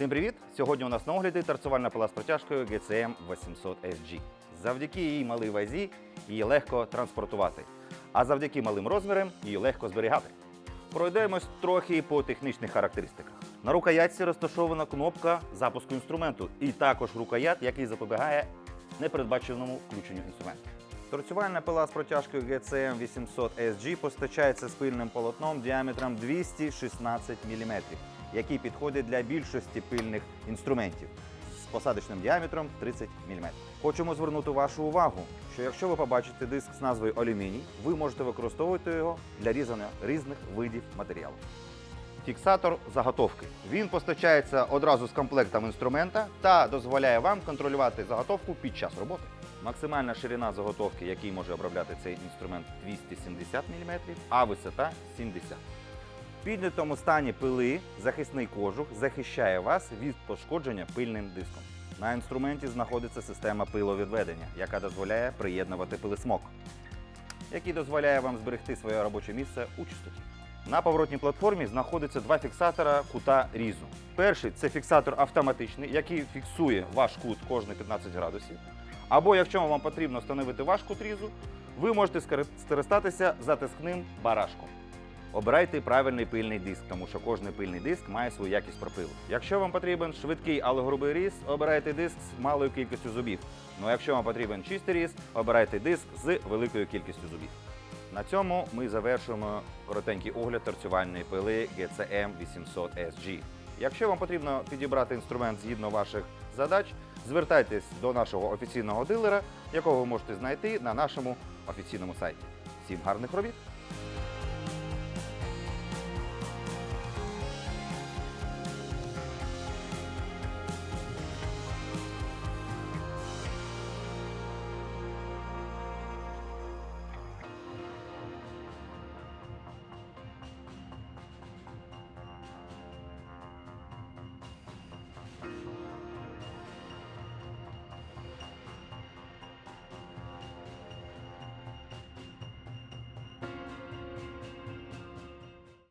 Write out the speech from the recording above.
Всім привіт! Сьогодні у нас на огляді торцювальна пила з протяжкою GCM 800 SG. Завдяки її малій вазі її легко транспортувати, а завдяки малим розмірам її легко зберігати. Пройдемось трохи по технічних характеристиках. На рукоятці розташована кнопка запуску інструменту і також рукоят, який запобігає непередбаченому включенню інструменту. Торцювальна пила з протяжкою GCM 800 SG постачається з пильним полотном діаметром 216 мм, який підходить для більшості пильних інструментів з посадочним діаметром 30 мм. Хочемо звернути вашу увагу, що якщо ви побачите диск з назвою алюміній, ви можете використовувати його для різання різних видів матеріалу. Фіксатор заготовки. Він постачається одразу з комплектом інструмента та дозволяє вам контролювати заготовку під час роботи. Максимальна ширина заготовки, який може обробляти цей інструмент 270 мм, а висота 70 В піднятому стані пили захисний кожух захищає вас від пошкодження пильним диском. На інструменті знаходиться система пиловідведення, яка дозволяє приєднувати пилисмок, який дозволяє вам зберегти своє робоче місце у чистоті. На поворотній платформі знаходиться два фіксатора кута різу. Перший це фіксатор автоматичний, який фіксує ваш кут кожні 15 градусів. Або якщо вам потрібно встановити ваш кут різу, ви можете скористатися затискним барашком. Обирайте правильний пильний диск, тому що кожен пильний диск має свою якість пропилу. Якщо вам потрібен швидкий, але грубий різ, обирайте диск з малою кількістю зубів. Ну а якщо вам потрібен чистий різ, обирайте диск з великою кількістю зубів. На цьому ми завершуємо коротенький огляд торцювальної пили GCM 800 SG. Якщо вам потрібно підібрати інструмент згідно ваших задач, звертайтесь до нашого офіційного дилера, якого ви можете знайти на нашому офіційному сайті. Всім гарних робіт!